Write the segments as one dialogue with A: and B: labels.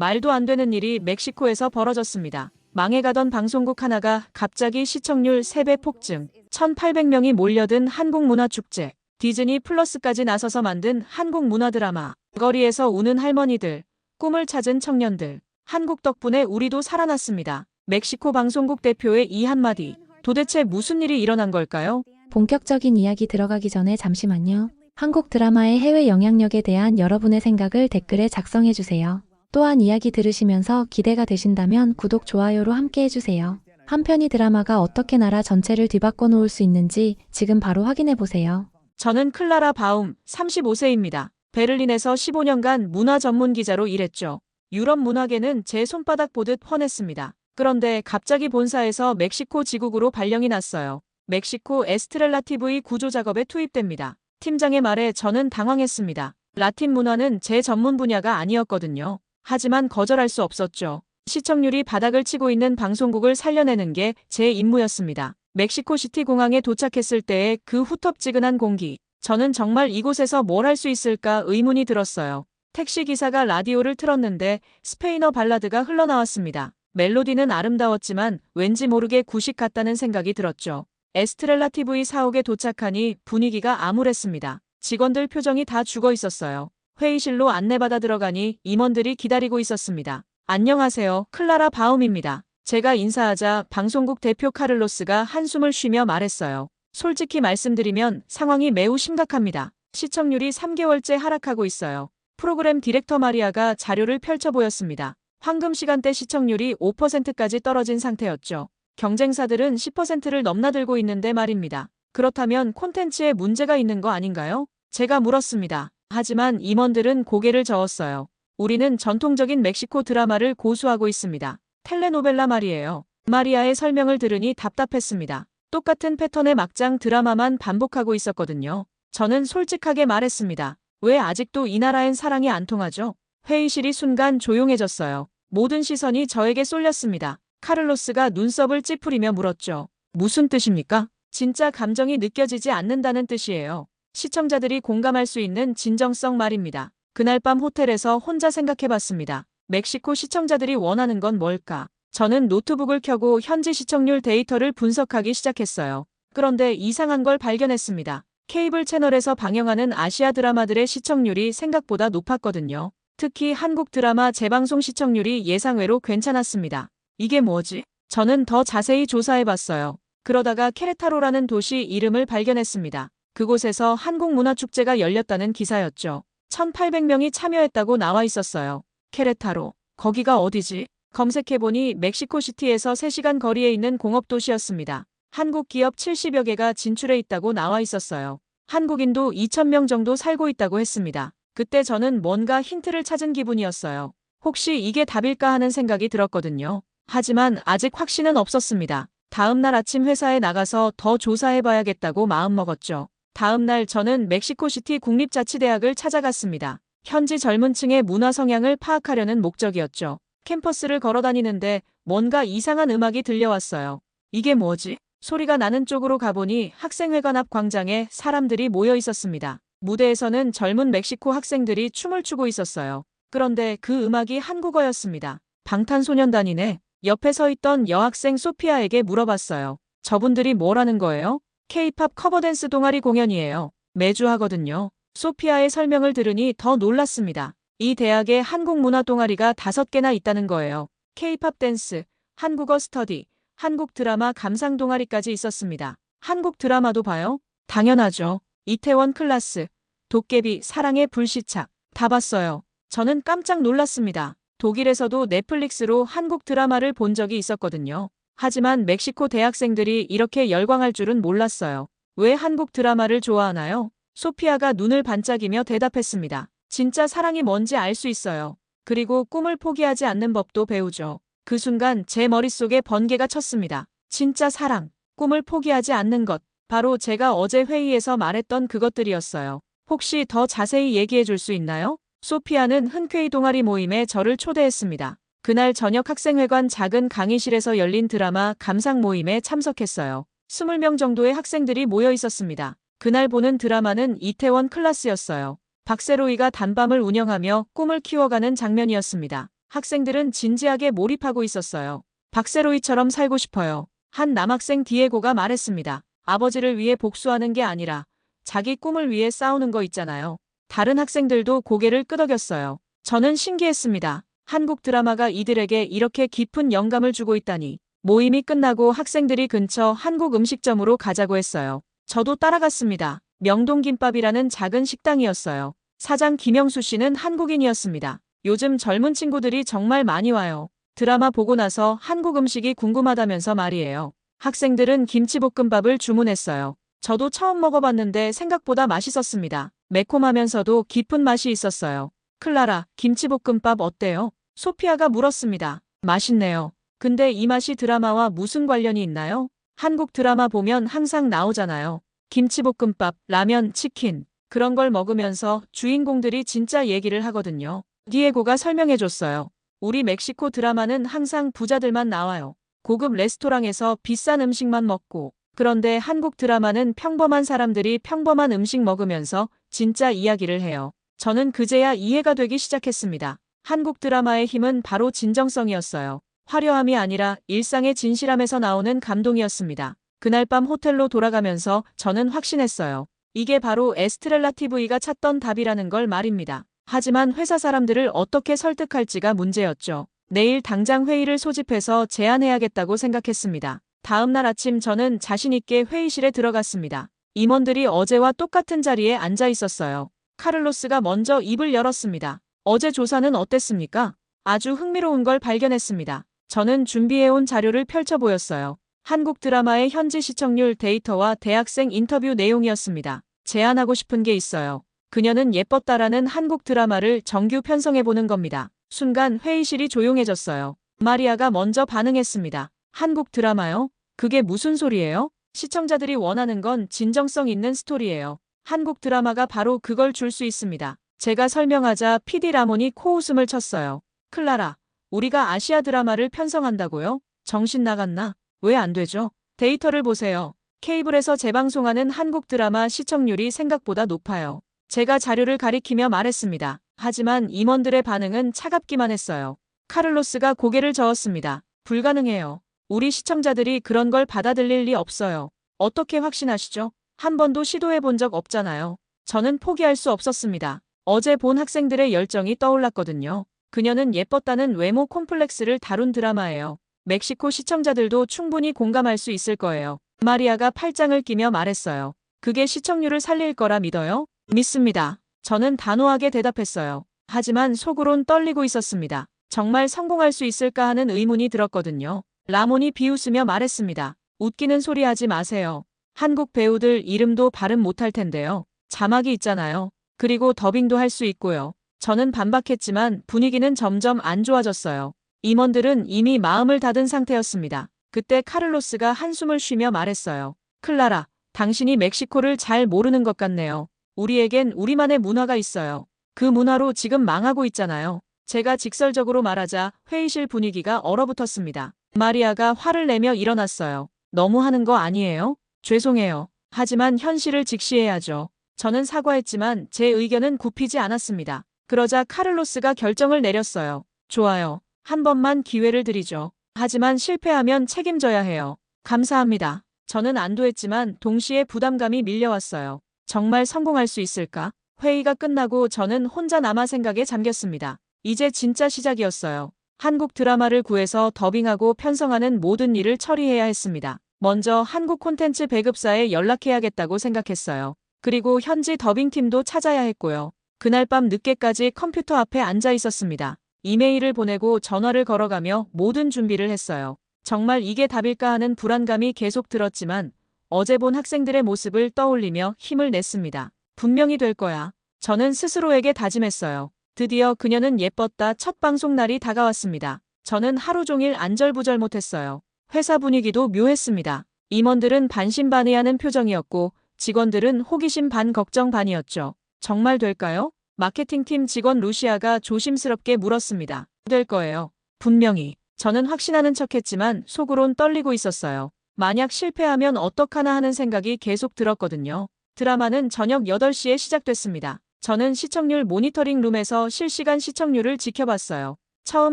A: 말도 안 되는 일이 멕시코에서 벌어졌습니다. 망해가던 방송국 하나가 갑자기 시청률 3배 폭증, 1,800명이 몰려든 한국문화축제, 디즈니 플러스까지 나서서 만든 한국 문화 드라마, 거리에서 우는 할머니들, 꿈을 찾은 청년들, 한국 덕분에 우리도 살아났습니다. 멕시코 방송국 대표의 이 한마디, 도대체 무슨 일이 일어난 걸까요?
B: 본격적인 이야기 들어가기 전에 잠시만요. 한국 드라마의 해외 영향력에 대한 여러분의 생각을 댓글에 작성해 주세요. 또한 이야기 들으시면서 기대가 되신다면 구독, 좋아요로 함께 해주세요. 한 편의 드라마가 어떻게 나라 전체를 뒤바꿔 놓을 수 있는지 지금 바로 확인해 보세요.
A: 저는 클라라 바움, 35세입니다. 베를린에서 15년간 문화 전문 기자로 일했죠. 유럽 문화계는 제 손바닥 보듯 훤했습니다. 그런데 갑자기 본사에서 멕시코 지국으로 발령이 났어요. 멕시코 에스트렐라 TV 구조 작업에 투입됩니다. 팀장의 말에 저는 당황했습니다. 라틴 문화는 제 전문 분야가 아니었거든요. 하지만 거절할 수 없었죠. 시청률이 바닥을 치고 있는 방송국을 살려내는 게 제 임무였습니다. 멕시코시티 공항에 도착했을 때의 그 후텁지근한 공기. 저는 정말 이곳에서 뭘 할 수 있을까 의문이 들었어요. 택시 기사가 라디오를 틀었는데 스페인어 발라드가 흘러나왔습니다. 멜로디는 아름다웠지만 왠지 모르게 구식 같다는 생각이 들었죠. 에스트렐라 TV 사옥에 도착하니 분위기가 암울했습니다. 직원들 표정이 다 죽어 있었어요. 회의실로 안내받아 들어가니 임원들이 기다리고 있었습니다. 안녕하세요. 클라라 바움입니다. 제가 인사하자 방송국 대표 카를로스가 한숨을 쉬며 말했어요. 솔직히 말씀드리면 상황이 매우 심각합니다. 시청률이 3개월째 하락하고 있어요. 프로그램 디렉터 마리아가 자료를 펼쳐 보였습니다. 황금 시간대 시청률이 5%까지 떨어진 상태였죠. 경쟁사들은 10%를 넘나들고 있는데 말입니다. 그렇다면 콘텐츠에 문제가 있는 거 아닌가요? 제가 물었습니다. 하지만 임원들은 고개를 저었어요. 우리는 전통적인 멕시코 드라마를 고수하고 있습니다. 텔레노벨라 말이에요. 마리아의 설명을 들으니 답답했습니다. 똑같은 패턴의 막장 드라마만 반복하고 있었거든요. 저는 솔직하게 말했습니다. 왜 아직도 이 나라엔 사랑이 안 통하죠? 회의실이 순간 조용해졌어요. 모든 시선이 저에게 쏠렸습니다. 카를로스가 눈썹을 찌푸리며 물었죠. 무슨 뜻입니까? 진짜 감정이 느껴지지 않는다는 뜻이에요. 시청자들이 공감할 수 있는 진정성 말입니다. 그날 밤 호텔에서 혼자 생각해봤습니다. 멕시코 시청자들이 원하는 건 뭘까? 저는 노트북을 켜고 현지 시청률 데이터를 분석하기 시작했어요. 그런데 이상한 걸 발견했습니다. 케이블 채널에서 방영하는 아시아 드라마들의 시청률이 생각보다 높았거든요. 특히 한국 드라마 재방송 시청률이 예상외로 괜찮았습니다. 이게 뭐지? 저는 더 자세히 조사해봤어요. 그러다가 케레타로라는 도시 이름을 발견했습니다. 그곳에서 한국문화축제가 열렸다는 기사였죠. 1,800명이 참여했다고 나와 있었어요. 케레타로. 거기가 어디지? 검색해보니 멕시코시티에서 3시간 거리에 있는 공업도시였습니다. 한국 기업 70여 개가 진출해 있다고 나와 있었어요. 한국인도 2,000명 정도 살고 있다고 했습니다. 그때 저는 뭔가 힌트를 찾은 기분이었어요. 혹시 이게 답일까 하는 생각이 들었거든요. 하지만 아직 확신은 없었습니다. 다음 날 아침 회사에 나가서 더 조사해봐야겠다고 마음먹었죠. 다음 날 저는 멕시코시티 국립자치대학을 찾아갔습니다. 현지 젊은 층의 문화 성향을 파악하려는 목적이었죠. 캠퍼스를 걸어다니는데 뭔가 이상한 음악이 들려왔어요. 이게 뭐지? 소리가 나는 쪽으로 가보니 학생회관 앞 광장에 사람들이 모여 있었습니다. 무대에서는 젊은 멕시코 학생들이 춤을 추고 있었어요. 그런데 그 음악이 한국어였습니다. 방탄소년단이네. 옆에 서 있던 여학생 소피아에게 물어봤어요. 저분들이 뭐라는 거예요? K-팝 커버댄스 동아리 공연이에요. 매주 하거든요. 소피아의 설명을 들으니 더 놀랐습니다. 이 대학에 한국 문화 동아리가 다섯 개나 있다는 거예요. K-팝 댄스, 한국어 스터디, 한국 드라마 감상 동아리까지 있었습니다. 한국 드라마도 봐요? 당연하죠. 이태원 클라스, 도깨비, 사랑의 불시착. 다 봤어요. 저는 깜짝 놀랐습니다. 독일에서도 넷플릭스로 한국 드라마를 본 적이 있었거든요. 하지만 멕시코 대학생들이 이렇게 열광할 줄은 몰랐어요. 왜 한국 드라마를 좋아하나요? 소피아가 눈을 반짝이며 대답했습니다. 진짜 사랑이 뭔지 알 수 있어요. 그리고 꿈을 포기하지 않는 법도 배우죠. 그 순간 제 머릿속에 번개가 쳤습니다. 진짜 사랑, 꿈을 포기하지 않는 것. 바로 제가 어제 회의에서 말했던 그것들이었어요. 혹시 더 자세히 얘기해 줄 수 있나요? 소피아는 흔쾌히 동아리 모임에 저를 초대했습니다. 그날 저녁 학생회관 작은 강의실에서 열린 드라마 감상 모임에 참석했어요. 20명 정도의 학생들이 모여 있었습니다. 그날 보는 드라마는 이태원 클라스였어요. 박세로이가 단밤을 운영하며 꿈을 키워가는 장면이었습니다. 학생들은 진지하게 몰입하고 있었어요. 박세로이처럼 살고 싶어요. 한 남학생 디에고가 말했습니다. 아버지를 위해 복수하는 게 아니라 자기 꿈을 위해 싸우는 거 있잖아요. 다른 학생들도 고개를 끄덕였어요. 저는 신기했습니다. 한국 드라마가 이들에게 이렇게 깊은 영감을 주고 있다니. 모임이 끝나고 학생들이 근처 한국 음식점으로 가자고 했어요. 저도 따라갔습니다. 명동김밥이라는 작은 식당이었어요. 사장 김영수 씨는 한국인이었습니다. 요즘 젊은 친구들이 정말 많이 와요. 드라마 보고 나서 한국 음식이 궁금하다면서 말이에요. 학생들은 김치볶음밥을 주문했어요. 저도 처음 먹어봤는데 생각보다 맛있었습니다. 매콤하면서도 깊은 맛이 있었어요. 클라라, 김치볶음밥 어때요? 소피아가 물었습니다. 맛있네요. 근데 이 맛이 드라마와 무슨 관련이 있나요? 한국 드라마 보면 항상 나오잖아요. 김치볶음밥, 라면, 치킨. 그런 걸 먹으면서 주인공들이 진짜 얘기를 하거든요. 디에고가 설명해줬어요. 우리 멕시코 드라마는 항상 부자들만 나와요. 고급 레스토랑에서 비싼 음식만 먹고. 그런데 한국 드라마는 평범한 사람들이 평범한 음식 먹으면서 진짜 이야기를 해요. 저는 그제야 이해가 되기 시작했습니다. 한국 드라마의 힘은 바로 진정성이었어요. 화려함이 아니라 일상의 진실함에서 나오는 감동이었습니다. 그날 밤 호텔로 돌아가면서 저는 확신했어요. 이게 바로 에스트렐라 TV가 찾던 답이라는 걸 말입니다. 하지만 회사 사람들을 어떻게 설득할지가 문제였죠. 내일 당장 회의를 소집해서 제안해야겠다고 생각했습니다. 다음 날 아침 저는 자신있게 회의실에 들어갔습니다. 임원들이 어제와 똑같은 자리에 앉아 있었어요. 카를로스가 먼저 입을 열었습니다. 어제 조사는 어땠습니까? 아주 흥미로운 걸 발견했습니다. 저는 준비해온 자료를 펼쳐 보였어요. 한국 드라마의 현지 시청률 데이터와 대학생 인터뷰 내용이었습니다. 제안하고 싶은 게 있어요. 그녀는 예뻤다라는 한국 드라마를 정규 편성해보는 겁니다. 순간 회의실이 조용해졌어요. 마리아가 먼저 반응했습니다. 한국 드라마요? 그게 무슨 소리예요? 시청자들이 원하는 건 진정성 있는 스토리예요. 한국 드라마가 바로 그걸 줄 수 있습니다. 제가 설명하자 PD 라몬이 코웃음을 쳤어요. 클라라, 우리가 아시아 드라마를 편성한다고요? 정신 나갔나? 왜 안 되죠? 데이터를 보세요. 케이블에서 재방송하는 한국 드라마 시청률이 생각보다 높아요. 제가 자료를 가리키며 말했습니다. 하지만 임원들의 반응은 차갑기만 했어요. 카를로스가 고개를 저었습니다. 불가능해요. 우리 시청자들이 그런 걸 받아들일 리 없어요. 어떻게 확신하시죠? 한 번도 시도해 본 적 없잖아요. 저는 포기할 수 없었습니다. 어제 본 학생들의 열정이 떠올랐거든요. 그녀는 예뻤다는 외모 콤플렉스를 다룬 드라마예요. 멕시코 시청자들도 충분히 공감할 수 있을 거예요. 마리아가 팔짱을 끼며 말했어요. 그게 시청률을 살릴 거라 믿어요? 믿습니다. 저는 단호하게 대답했어요. 하지만 속으론 떨리고 있었습니다. 정말 성공할 수 있을까 하는 의문이 들었거든요. 라몬이 비웃으며 말했습니다. 웃기는 소리 하지 마세요. 한국 배우들 이름도 발음 못할 텐데요. 자막이 있잖아요. 그리고 더빙도 할 수 있고요. 저는 반박했지만 분위기는 점점 안 좋아졌어요. 임원들은 이미 마음을 닫은 상태였습니다. 그때 카를로스가 한숨을 쉬며 말했어요. 클라라, 당신이 멕시코를 잘 모르는 것 같네요. 우리에겐 우리만의 문화가 있어요. 그 문화로 지금 망하고 있잖아요. 제가 직설적으로 말하자 회의실 분위기가 얼어붙었습니다. 마리아가 화를 내며 일어났어요. 너무 하는 거 아니에요? 죄송해요. 하지만 현실을 직시해야죠. 저는 사과했지만 제 의견은 굽히지 않았습니다. 그러자 카를로스가 결정을 내렸어요. 좋아요. 한 번만 기회를 드리죠. 하지만 실패하면 책임져야 해요. 감사합니다. 저는 안도했지만 동시에 부담감이 밀려왔어요. 정말 성공할 수 있을까? 회의가 끝나고 저는 혼자 남아 생각에 잠겼습니다. 이제 진짜 시작이었어요. 한국 드라마를 구해서 더빙하고 편성하는 모든 일을 처리해야 했습니다. 먼저 한국 콘텐츠 배급사에 연락해야겠다고 생각했어요. 그리고 현지 더빙팀도 찾아야 했고요. 그날 밤 늦게까지 컴퓨터 앞에 앉아 있었습니다. 이메일을 보내고 전화를 걸어가며 모든 준비를 했어요. 정말 이게 답일까 하는 불안감이 계속 들었지만 어제 본 학생들의 모습을 떠올리며 힘을 냈습니다. 분명히 될 거야. 저는 스스로에게 다짐했어요. 드디어 그녀는 예뻤다 첫 방송 날이 다가왔습니다. 저는 하루 종일 안절부절 못했어요. 회사 분위기도 묘했습니다. 임원들은 반신반의하는 표정이었고 직원들은 호기심 반 걱정 반이었죠. 정말 될까요? 마케팅팀 직원 루시아가 조심스럽게 물었습니다. 될 거예요. 분명히. 저는 확신하는 척했지만 속으론 떨리고 있었어요. 만약 실패하면 어떡하나 하는 생각이 계속 들었거든요. 드라마는 저녁 8시에 시작됐습니다. 저는 시청률 모니터링 룸에서 실시간 시청률을 지켜봤어요. 처음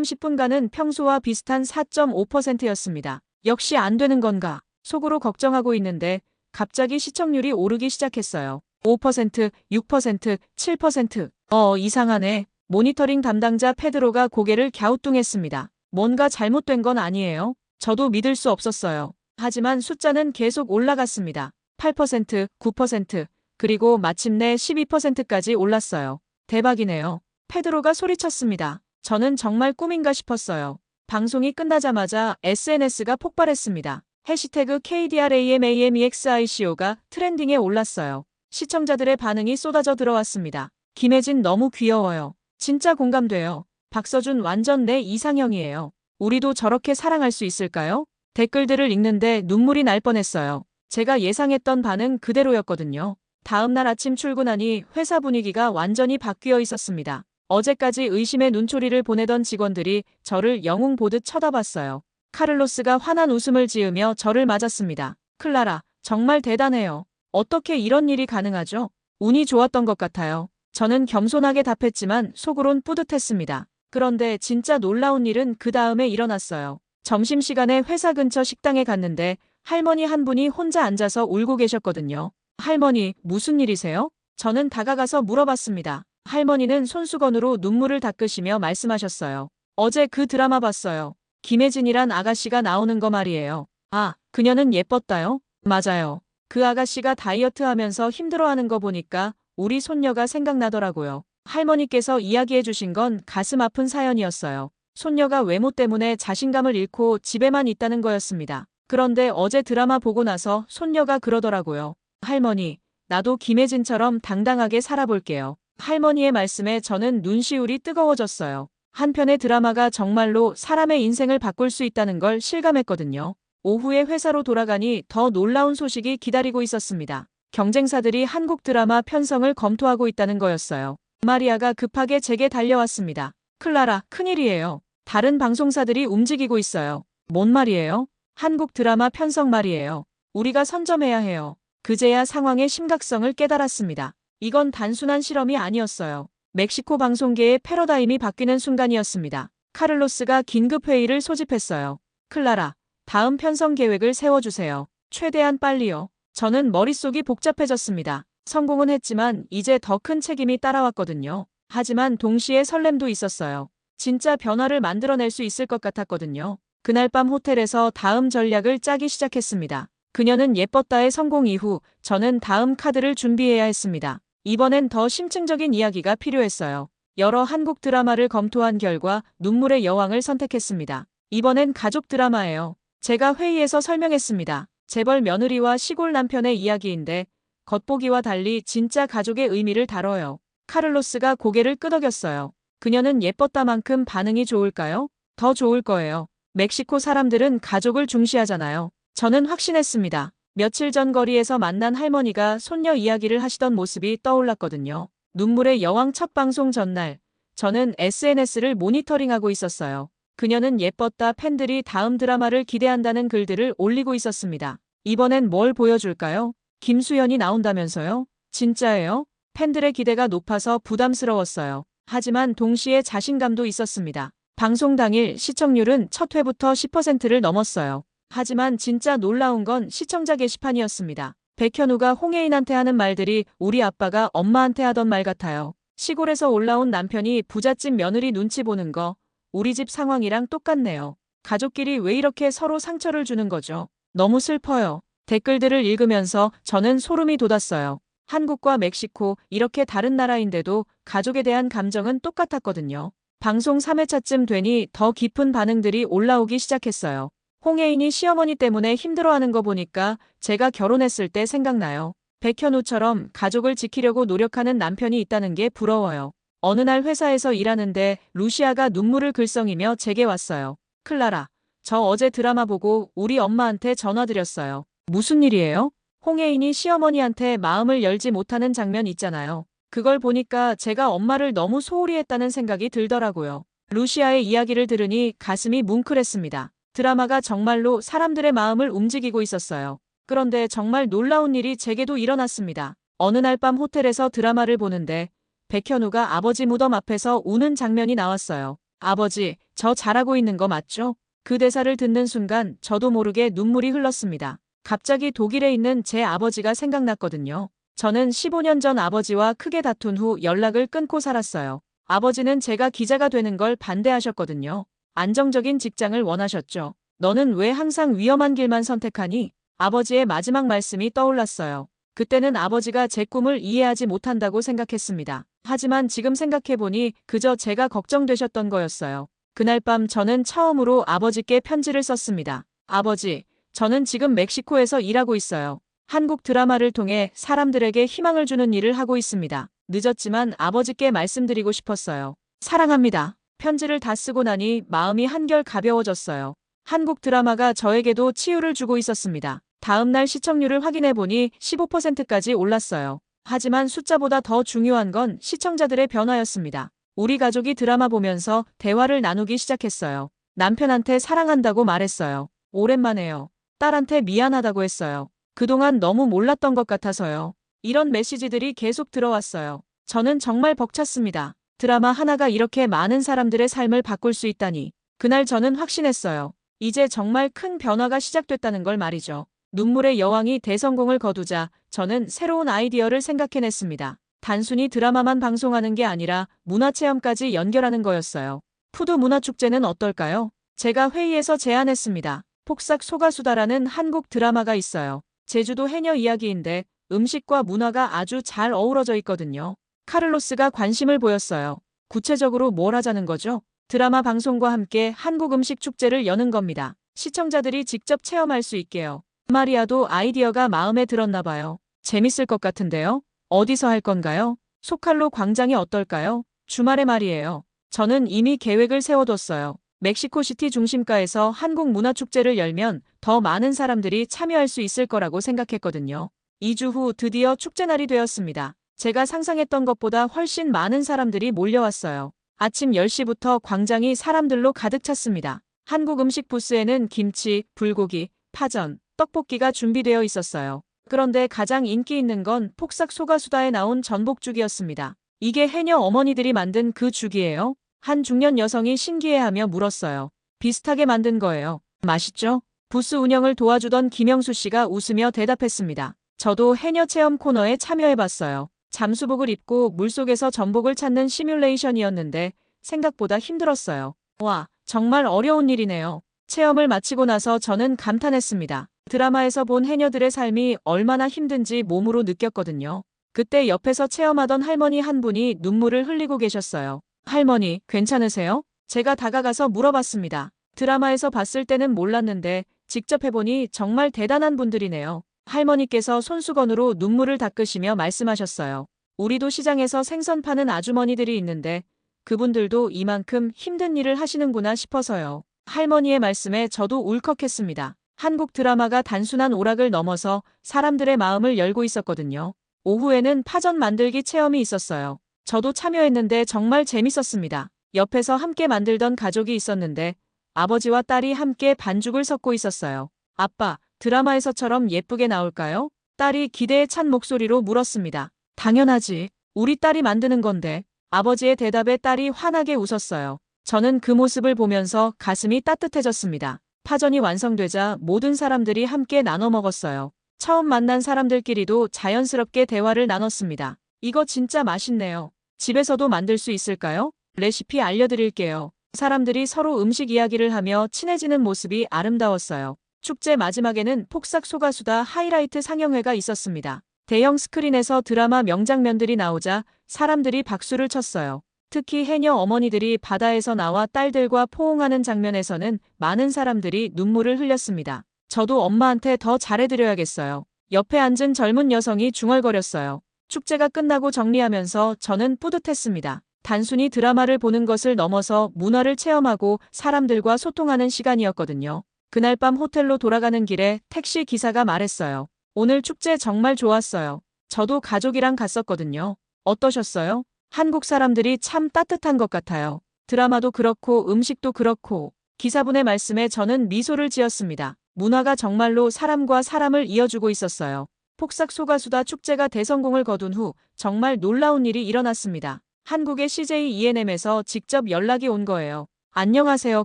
A: 10분간은 평소와 비슷한 4.5%였습니다. 역시 안 되는 건가? 속으로 걱정하고 있는데 갑자기 시청률이 오르기 시작했어요. 5%, 6%, 7%. 어, 이상하네. 모니터링 담당자 페드로가 고개를 갸우뚱했습니다. 뭔가 잘못된 건 아니에요. 저도 믿을 수 없었어요. 하지만 숫자는 계속 올라갔습니다. 8%, 9%, 그리고 마침내 12%까지 올랐어요. 대박이네요. 페드로가 소리쳤습니다. 저는 정말 꿈인가 싶었어요. 방송이 끝나자마자 SNS가 폭발했습니다. 해시태그 KDRAMAMEXICO가 트렌딩에 올랐어요. 시청자들의 반응이 쏟아져 들어왔습니다. 김혜진 너무 귀여워요. 진짜 공감돼요. 박서준 완전 내 이상형이에요. 우리도 저렇게 사랑할 수 있을까요? 댓글들을 읽는데 눈물이 날 뻔했어요. 제가 예상했던 반응 그대로였거든요. 다음날 아침 출근하니 회사 분위기가 완전히 바뀌어 있었습니다. 어제까지 의심의 눈초리를 보내던 직원들이 저를 영웅 보듯 쳐다봤어요. 카를로스가 환한 웃음을 지으며 저를 맞았습니다. 클라라, 정말 대단해요. 어떻게 이런 일이 가능하죠? 운이 좋았던 것 같아요. 저는 겸손하게 답했지만 속으론 뿌듯했습니다. 그런데 진짜 놀라운 일은 그 다음에 일어났어요. 점심시간에 회사 근처 식당에 갔는데 할머니 한 분이 혼자 앉아서 울고 계셨거든요. 할머니, 무슨 일이세요? 저는 다가가서 물어봤습니다. 할머니는 손수건으로 눈물을 닦으시며 말씀하셨어요. 어제 그 드라마 봤어요. 김혜진이란 아가씨가 나오는 거 말이에요. 아, 그녀는 예뻤다요? 맞아요. 그 아가씨가 다이어트 하면서 힘들어하는 거 보니까 우리 손녀가 생각나더라고요. 할머니께서 이야기해 주신 건 가슴 아픈 사연이었어요. 손녀가 외모 때문에 자신감을 잃고 집에만 있다는 거였습니다. 그런데 어제 드라마 보고 나서 손녀가 그러더라고요. 할머니, 나도 김혜진처럼 당당하게 살아볼게요. 할머니의 말씀에 저는 눈시울이 뜨거워졌어요. 한편의 드라마가 정말로 사람의 인생을 바꿀 수 있다는 걸 실감했거든요. 오후에 회사로 돌아가니 더 놀라운 소식이 기다리고 있었습니다. 경쟁사들이 한국 드라마 편성을 검토하고 있다는 거였어요. 마리아가 급하게 제게 달려왔습니다. 클라라, 큰일이에요. 다른 방송사들이 움직이고 있어요. 뭔 말이에요? 한국 드라마 편성 말이에요. 우리가 선점해야 해요. 그제야 상황의 심각성을 깨달았습니다. 이건 단순한 실험이 아니었어요. 멕시코 방송계의 패러다임이 바뀌는 순간이었습니다. 카를로스가 긴급 회의를 소집했어요. 클라라, 다음 편성 계획을 세워주세요. 최대한 빨리요. 저는 머릿속이 복잡해졌습니다. 성공은 했지만 이제 더 큰 책임이 따라왔거든요. 하지만 동시에 설렘도 있었어요. 진짜 변화를 만들어낼 수 있을 것 같았거든요. 그날 밤 호텔에서 다음 전략을 짜기 시작했습니다. 그녀는 예뻤다의 성공 이후 저는 다음 카드를 준비해야 했습니다. 이번엔 더 심층적인 이야기가 필요했어요. 여러 한국 드라마를 검토한 결과 눈물의 여왕을 선택했습니다. 이번엔 가족 드라마예요. 제가 회의에서 설명했습니다. 재벌 며느리와 시골 남편의 이야기인데 겉보기와 달리 진짜 가족의 의미를 다뤄요. 카를로스가 고개를 끄덕였어요. 그녀는 예뻤다만큼 반응이 좋을까요? 더 좋을 거예요. 멕시코 사람들은 가족을 중시하잖아요. 저는 확신했습니다. 며칠 전 거리에서 만난 할머니가 손녀 이야기를 하시던 모습이 떠올랐거든요. 눈물의 여왕 첫 방송 전날, 저는 SNS를 모니터링하고 있었어요. 그녀는 예뻤다 팬들이 다음 드라마를 기대한다는 글들을 올리고 있었습니다. 이번엔 뭘 보여줄까요? 김수현이 나온다면서요? 진짜예요? 팬들의 기대가 높아서 부담스러웠어요. 하지만 동시에 자신감도 있었습니다. 방송 당일 시청률은 첫 회부터 10%를 넘었어요. 하지만 진짜 놀라운 건 시청자 게시판이었습니다. 백현우가 홍혜인한테 하는 말들이 우리 아빠가 엄마한테 하던 말 같아요. 시골에서 올라온 남편이 부잣집 며느리 눈치 보는 거 우리 집 상황이랑 똑같네요. 가족끼리 왜 이렇게 서로 상처를 주는 거죠? 너무 슬퍼요. 댓글들을 읽으면서 저는 소름이 돋았어요. 한국과 멕시코 이렇게 다른 나라인데도 가족에 대한 감정은 똑같았거든요. 방송 3회차쯤 되니 더 깊은 반응들이 올라오기 시작했어요. 홍혜인이 시어머니 때문에 힘들어하는 거 보니까 제가 결혼했을 때 생각나요. 백현우처럼 가족을 지키려고 노력하는 남편이 있다는 게 부러워요. 어느 날 회사에서 일하는데 루시아가 눈물을 글썽이며 제게 왔어요. 클라라, 저 어제 드라마 보고 우리 엄마한테 전화드렸어요. 무슨 일이에요? 홍혜인이 시어머니한테 마음을 열지 못하는 장면 있잖아요. 그걸 보니까 제가 엄마를 너무 소홀히 했다는 생각이 들더라고요. 루시아의 이야기를 들으니 가슴이 뭉클했습니다. 드라마가 정말로 사람들의 마음을 움직이고 있었어요. 그런데 정말 놀라운 일이 제게도 일어났습니다. 어느 날 밤 호텔에서 드라마를 보는데 백현우가 아버지 무덤 앞에서 우는 장면이 나왔어요. 아버지, 저 잘하고 있는 거 맞죠? 그 대사를 듣는 순간 저도 모르게 눈물이 흘렀습니다. 갑자기 독일에 있는 제 아버지가 생각났거든요. 저는 15년 전 아버지와 크게 다툰 후 연락을 끊고 살았어요. 아버지는 제가 기자가 되는 걸 반대하셨거든요. 안정적인 직장을 원하셨죠. 너는 왜 항상 위험한 길만 선택하니? 아버지의 마지막 말씀이 떠올랐어요. 그때는 아버지가 제 꿈을 이해하지 못한다고 생각했습니다. 하지만 지금 생각해보니 그저 제가 걱정되셨던 거였어요. 그날 밤 저는 처음으로 아버지께 편지를 썼습니다. 아버지, 저는 지금 멕시코에서 일하고 있어요. 한국 드라마를 통해 사람들에게 희망을 주는 일을 하고 있습니다. 늦었지만 아버지께 말씀드리고 싶었어요. 사랑합니다. 편지를 다 쓰고 나니 마음이 한결 가벼워졌어요. 한국 드라마가 저에게도 치유를 주고 있었습니다. 다음 날 시청률을 확인해 보니 15%까지 올랐어요. 하지만 숫자보다 더 중요한 건 시청자들의 변화였습니다. 우리 가족이 드라마 보면서 대화를 나누기 시작했어요. 남편한테 사랑한다고 말했어요. 오랜만에요. 딸한테 미안하다고 했어요. 그동안 너무 몰랐던 것 같아서요. 이런 메시지들이 계속 들어왔어요. 저는 정말 벅찼습니다. 드라마 하나가 이렇게 많은 사람들의 삶을 바꿀 수 있다니. 그날 저는 확신했어요. 이제 정말 큰 변화가 시작됐다는 걸 말이죠. 눈물의 여왕이 대성공을 거두자 저는 새로운 아이디어를 생각해냈습니다. 단순히 드라마만 방송하는 게 아니라 문화체험까지 연결하는 거였어요. 푸드 문화축제는 어떨까요? 제가 회의에서 제안했습니다. 폭삭 소가수다라는 한국 드라마가 있어요. 제주도 해녀 이야기인데 음식과 문화가 아주 잘 어우러져 있거든요. 카를로스가 관심을 보였어요. 구체적으로 뭘 하자는 거죠? 드라마 방송과 함께 한국 음식 축제를 여는 겁니다. 시청자들이 직접 체험할 수 있게요. 마리아도 아이디어가 마음에 들었나 봐요. 재밌을 것 같은데요? 어디서 할 건가요? 소칼로 광장이 어떨까요? 주말에 말이에요. 저는 이미 계획을 세워뒀어요. 멕시코시티 중심가에서 한국 문화축제를 열면 더 많은 사람들이 참여할 수 있을 거라고 생각했거든요. 2주 후 드디어 축제날이 되었습니다. 제가 상상했던 것보다 훨씬 많은 사람들이 몰려왔어요. 아침 10시부터 광장이 사람들로 가득 찼습니다. 한국 음식 부스에는 김치, 불고기, 파전, 떡볶이가 준비되어 있었어요. 그런데 가장 인기 있는 건 폭삭 소가수다에 나온 전복죽이었습니다. 이게 해녀 어머니들이 만든 그 죽이에요? 한 중년 여성이 신기해하며 물었어요. 비슷하게 만든 거예요. 맛있죠? 부스 운영을 도와주던 김영수 씨가 웃으며 대답했습니다. 저도 해녀 체험 코너에 참여해봤어요. 잠수복을 입고 물속에서 전복을 찾는 시뮬레이션이었는데 생각보다 힘들었어요. 와, 정말 어려운 일이네요. 체험을 마치고 나서 저는 감탄했습니다. 드라마에서 본 해녀들의 삶이 얼마나 힘든지 몸으로 느꼈거든요. 그때 옆에서 체험하던 할머니 한 분이 눈물을 흘리고 계셨어요. 할머니, 괜찮으세요? 제가 다가가서 물어봤습니다. 드라마에서 봤을 때는 몰랐는데 직접 해보니 정말 대단한 분들이네요. 할머니께서 손수건으로 눈물을 닦으시며 말씀하셨어요. 우리도 시장에서 생선 파는 아주머니들이 있는데 그분들도 이만큼 힘든 일을 하시는구나 싶어서요. 할머니의 말씀에 저도 울컥했습니다. 한국 드라마가 단순한 오락을 넘어서 사람들의 마음을 열고 있었거든요. 오후에는 파전 만들기 체험이 있었어요. 저도 참여했는데 정말 재밌었습니다. 옆에서 함께 만들던 가족이 있었는데 아버지와 딸이 함께 반죽을 섞고 있었어요. 아빠, 드라마에서처럼 예쁘게 나올까요? 딸이 기대에 찬 목소리로 물었습니다. 당연하지. 우리 딸이 만드는 건데. 아버지의 대답에 딸이 환하게 웃었어요. 저는 그 모습을 보면서 가슴이 따뜻해졌습니다. 파전이 완성되자 모든 사람들이 함께 나눠 먹었어요. 처음 만난 사람들끼리도 자연스럽게 대화를 나눴습니다. 이거 진짜 맛있네요. 집에서도 만들 수 있을까요? 레시피 알려드릴게요. 사람들이 서로 음식 이야기를 하며 친해지는 모습이 아름다웠어요. 축제 마지막에는 폭삭 소가수다 하이라이트 상영회가 있었습니다. 대형 스크린에서 드라마 명장면들이 나오자 사람들이 박수를 쳤어요. 특히 해녀 어머니들이 바다에서 나와 딸들과 포옹하는 장면에서는 많은 사람들이 눈물을 흘렸습니다. 저도 엄마한테 더 잘해드려야겠어요. 옆에 앉은 젊은 여성이 중얼거렸어요. 축제가 끝나고 정리하면서 저는 뿌듯했습니다. 단순히 드라마를 보는 것을 넘어서 문화를 체험하고 사람들과 소통하는 시간이었거든요. 그날 밤 호텔로 돌아가는 길에 택시 기사가 말했어요. 오늘 축제 정말 좋았어요. 저도 가족이랑 갔었거든요. 어떠셨어요? 한국 사람들이 참 따뜻한 것 같아요. 드라마도 그렇고 음식도 그렇고 기사분의 말씀에 저는 미소를 지었습니다. 문화가 정말로 사람과 사람을 이어주고 있었어요. 폭삭 소가수다 축제가 대성공을 거둔 후 정말 놀라운 일이 일어났습니다. 한국의 CJ ENM에서 직접 연락이 온 거예요. 안녕하세요,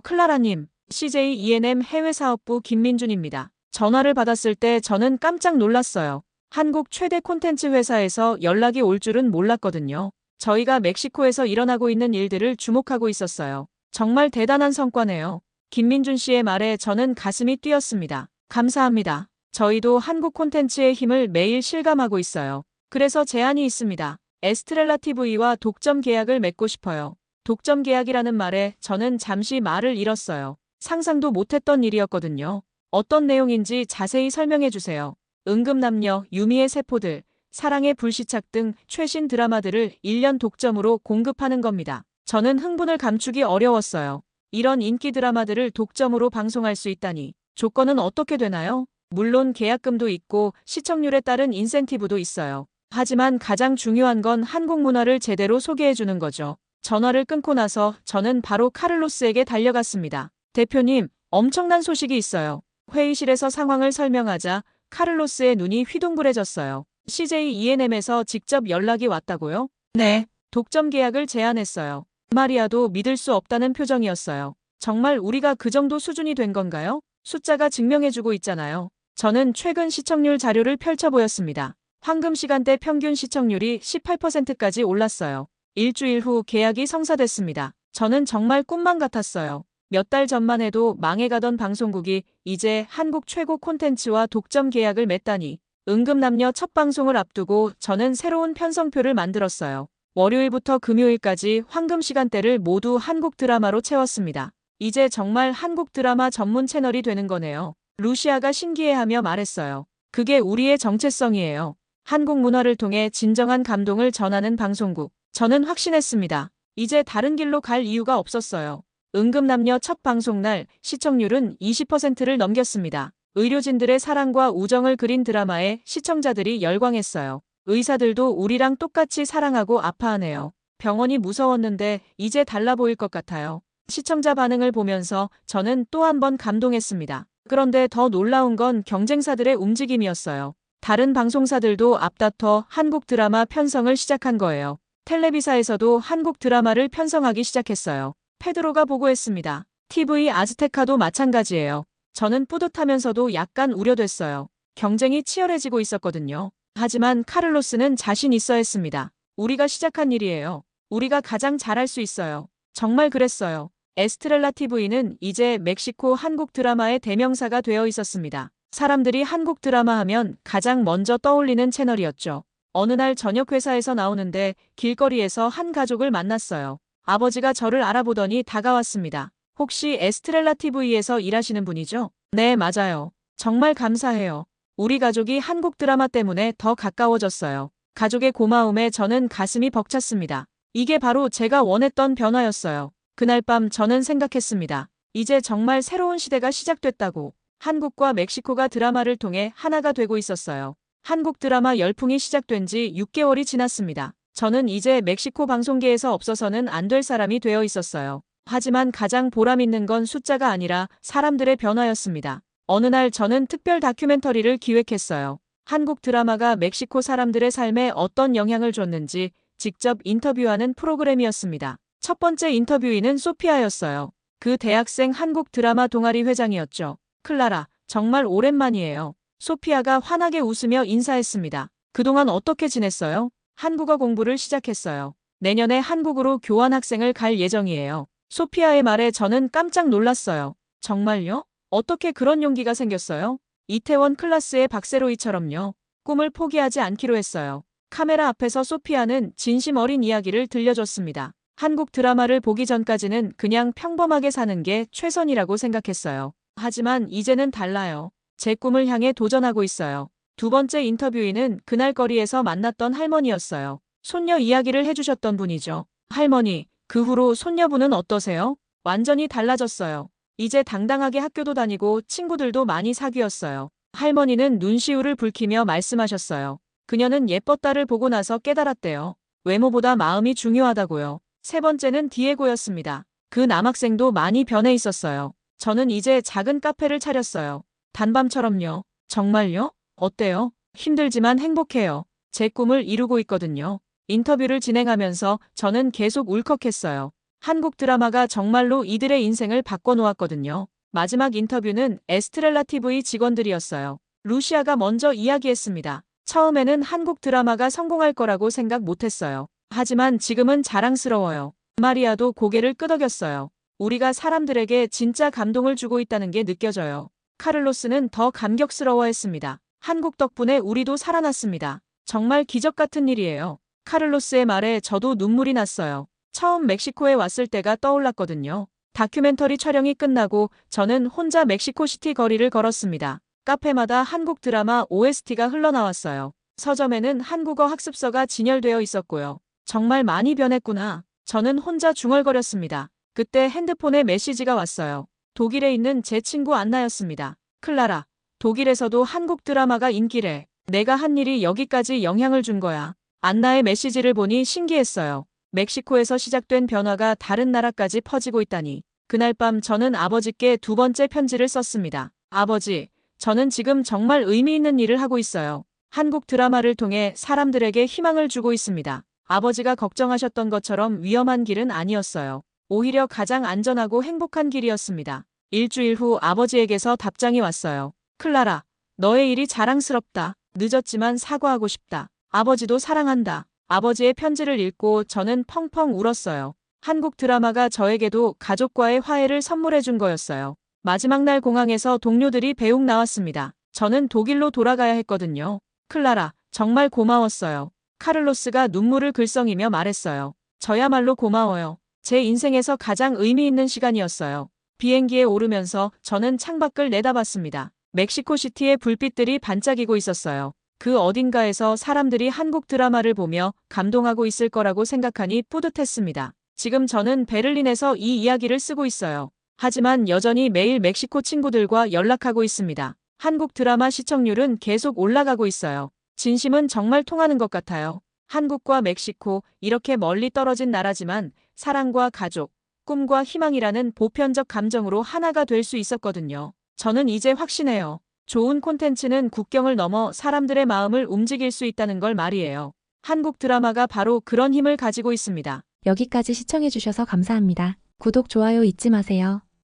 A: 클라라님. CJ ENM 해외사업부 김민준입니다. 전화를 받았을 때 저는 깜짝 놀랐어요. 한국 최대 콘텐츠 회사에서 연락이 올 줄은 몰랐거든요. 저희가 멕시코에서 일어나고 있는 일들을 주목하고 있었어요. 정말 대단한 성과네요. 김민준 씨의 말에 저는 가슴이 뛰었습니다. 감사합니다. 저희도 한국 콘텐츠의 힘을 매일 실감하고 있어요. 그래서 제안이 있습니다. 에스트렐라 TV와 독점 계약을 맺고 싶어요. 독점 계약이라는 말에 저는 잠시 말을 잃었어요. 상상도 못했던 일이었거든요. 어떤 내용인지 자세히 설명해 주세요. 응급남녀, 유미의 세포들, 사랑의 불시착 등 최신 드라마들을 1년 독점으로 공급하는 겁니다. 저는 흥분을 감추기 어려웠어요. 이런 인기 드라마들을 독점으로 방송할 수 있다니. 조건은 어떻게 되나요? 물론 계약금도 있고 시청률에 따른 인센티브도 있어요. 하지만 가장 중요한 건 한국 문화를 제대로 소개해 주는 거죠. 전화를 끊고 나서 저는 바로 카를로스에게 달려갔습니다. 대표님, 엄청난 소식이 있어요. 회의실에서 상황을 설명하자 카를로스의 눈이 휘둥그레졌어요. CJ ENM에서 직접 연락이 왔다고요? 네. 독점 계약을 제안했어요. 마리아도 믿을 수 없다는 표정이었어요. 정말 우리가 그 정도 수준이 된 건가요? 숫자가 증명해주고 있잖아요. 저는 최근 시청률 자료를 펼쳐 보였습니다. 황금 시간대 평균 시청률이 18%까지 올랐어요. 일주일 후 계약이 성사됐습니다. 저는 정말 꿈만 같았어요. 몇 달 전만 해도 망해가던 방송국이 이제 한국 최고 콘텐츠와 독점 계약을 맺다니. 응급남녀 첫 방송을 앞두고 저는 새로운 편성표를 만들었어요. 월요일부터 금요일까지 황금 시간대를 모두 한국 드라마로 채웠습니다. 이제 정말 한국 드라마 전문 채널이 되는 거네요. 루시아가 신기해하며 말했어요. 그게 우리의 정체성이에요. 한국 문화를 통해 진정한 감동을 전하는 방송국. 저는 확신했습니다. 이제 다른 길로 갈 이유가 없었어요. 응급남녀 첫 방송 날 시청률은 20%를 넘겼습니다. 의료진들의 사랑과 우정을 그린 드라마에 시청자들이 열광했어요. 의사들도 우리랑 똑같이 사랑하고 아파하네요. 병원이 무서웠는데 이제 달라 보일 것 같아요. 시청자 반응을 보면서 저는 또 한 번 감동했습니다. 그런데 더 놀라운 건 경쟁사들의 움직임이었어요. 다른 방송사들도 앞다퉈 한국 드라마 편성을 시작한 거예요. 텔레비사에서도 한국 드라마를 편성하기 시작했어요. 페드로가 보고했습니다. TV 아즈테카도 마찬가지예요. 저는 뿌듯하면서도 약간 우려됐어요. 경쟁이 치열해지고 있었거든요. 하지만 카를로스는 자신 있어 했습니다. 우리가 시작한 일이에요. 우리가 가장 잘할 수 있어요. 정말 그랬어요. 에스트렐라 TV는 이제 멕시코 한국 드라마의 대명사가 되어 있었습니다. 사람들이 한국 드라마 하면 가장 먼저 떠올리는 채널이었죠. 어느 날 저녁 회사에서 나오는데 길거리에서 한 가족을 만났어요. 아버지가 저를 알아보더니 다가왔습니다. 혹시 에스트렐라 TV에서 일하시는 분이죠? 네, 맞아요. 정말 감사해요. 우리 가족이 한국 드라마 때문에 더 가까워졌어요. 가족의 고마움에 저는 가슴이 벅찼습니다. 이게 바로 제가 원했던 변화였어요. 그날 밤 저는 생각했습니다. 이제 정말 새로운 시대가 시작됐다고. 한국과 멕시코가 드라마를 통해 하나가 되고 있었어요. 한국 드라마 열풍이 시작된 지 6개월이 지났습니다. 저는 이제 멕시코 방송계에서 없어서는 안 될 사람이 되어 있었어요. 하지만 가장 보람 있는 건 숫자가 아니라 사람들의 변화였습니다. 어느 날 저는 특별 다큐멘터리를 기획했어요. 한국 드라마가 멕시코 사람들의 삶에 어떤 영향을 줬는지 직접 인터뷰하는 프로그램이었습니다. 첫 번째 인터뷰인은 소피아였어요. 그 대학생 한국 드라마 동아리 회장이었죠. 클라라, 정말 오랜만이에요. 소피아가 환하게 웃으며 인사했습니다. 그동안 어떻게 지냈어요? 한국어 공부를 시작했어요. 내년에 한국으로 교환학생을 갈 예정이에요. 소피아의 말에 저는 깜짝 놀랐어요. 정말요? 어떻게 그런 용기가 생겼어요? 이태원 클라스의 박세로이처럼요. 꿈을 포기하지 않기로 했어요. 카메라 앞에서 소피아는 진심 어린 이야기를 들려줬습니다. 한국 드라마를 보기 전까지는 그냥 평범하게 사는 게 최선이라고 생각했어요. 하지만 이제는 달라요. 제 꿈을 향해 도전하고 있어요. 두 번째 인터뷰인은 그날 거리에서 만났던 할머니였어요. 손녀 이야기를 해주셨던 분이죠. 할머니, 그 후로 손녀분은 어떠세요? 완전히 달라졌어요. 이제 당당하게 학교도 다니고 친구들도 많이 사귀었어요. 할머니는 눈시울을 붉히며 말씀하셨어요. 그녀는 예뻤다를 보고 나서 깨달았대요. 외모보다 마음이 중요하다고요. 세 번째는 디에고였습니다. 그 남학생도 많이 변해 있었어요. 저는 이제 작은 카페를 차렸어요. 단밤처럼요. 정말요? 어때요? 힘들지만 행복해요. 제 꿈을 이루고 있거든요. 인터뷰를 진행하면서 저는 계속 울컥했어요. 한국 드라마가 정말로 이들의 인생을 바꿔놓았거든요. 마지막 인터뷰는 에스트렐라 TV 직원들이었어요. 루시아가 먼저 이야기했습니다. 처음에는 한국 드라마가 성공할 거라고 생각 못했어요. 하지만 지금은 자랑스러워요. 마리아도 고개를 끄덕였어요. 우리가 사람들에게 진짜 감동을 주고 있다는 게 느껴져요. 카를로스는 더 감격스러워했습니다. 한국 덕분에 우리도 살아났습니다. 정말 기적 같은 일이에요. 카를로스의 말에 저도 눈물이 났어요. 처음 멕시코에 왔을 때가 떠올랐거든요. 다큐멘터리 촬영이 끝나고 저는 혼자 멕시코시티 거리를 걸었습니다. 카페마다 한국 드라마 OST가 흘러나왔어요. 서점에는 한국어 학습서가 진열되어 있었고요. 정말 많이 변했구나. 저는 혼자 중얼거렸습니다. 그때 핸드폰에 메시지가 왔어요. 독일에 있는 제 친구 안나였습니다. 클라라, 독일에서도 한국 드라마가 인기래. 내가 한 일이 여기까지 영향을 준 거야. 안나의 메시지를 보니 신기했어요. 멕시코에서 시작된 변화가 다른 나라까지 퍼지고 있다니. 그날 밤 저는 아버지께 두 번째 편지를 썼습니다. 아버지, 저는 지금 정말 의미 있는 일을 하고 있어요. 한국 드라마를 통해 사람들에게 희망을 주고 있습니다. 아버지가 걱정하셨던 것처럼 위험한 길은 아니었어요. 오히려 가장 안전하고 행복한 길이었습니다. 일주일 후 아버지에게서 답장이 왔어요. 클라라, 너의 일이 자랑스럽다. 늦었지만 사과하고 싶다. 아버지도 사랑한다. 아버지의 편지를 읽고 저는 펑펑 울었어요. 한국 드라마가 저에게도 가족과의 화해를 선물해 준 거였어요. 마지막 날 공항에서 동료들이 배웅 나왔습니다. 저는 독일로 돌아가야 했거든요. 클라라, 정말 고마웠어요. 카를로스가 눈물을 글썽이며 말했어요. 저야말로 고마워요. 제 인생에서 가장 의미 있는 시간이었어요. 비행기에 오르면서 저는 창밖을 내다봤습니다. 멕시코시티의 불빛들이 반짝이고 있었어요. 그 어딘가에서 사람들이 한국 드라마를 보며 감동하고 있을 거라고 생각하니 뿌듯했습니다. 지금 저는 베를린에서 이 이야기를 쓰고 있어요. 하지만 여전히 매일 멕시코 친구들과 연락하고 있습니다. 한국 드라마 시청률은 계속 올라가고 있어요. 진심은 정말 통하는 것 같아요. 한국과 멕시코, 이렇게 멀리 떨어진 나라지만 사랑과 가족, 꿈과 희망이라는 보편적 감정으로 하나가 될 수 있었거든요. 저는 이제 확신해요. 좋은 콘텐츠는 국경을 넘어 사람들의 마음을 움직일 수 있다는 걸 말이에요. 한국 드라마가 바로 그런 힘을 가지고 있습니다.
B: 여기까지 시청해주셔서 감사합니다. 구독, 좋아요 잊지 마세요.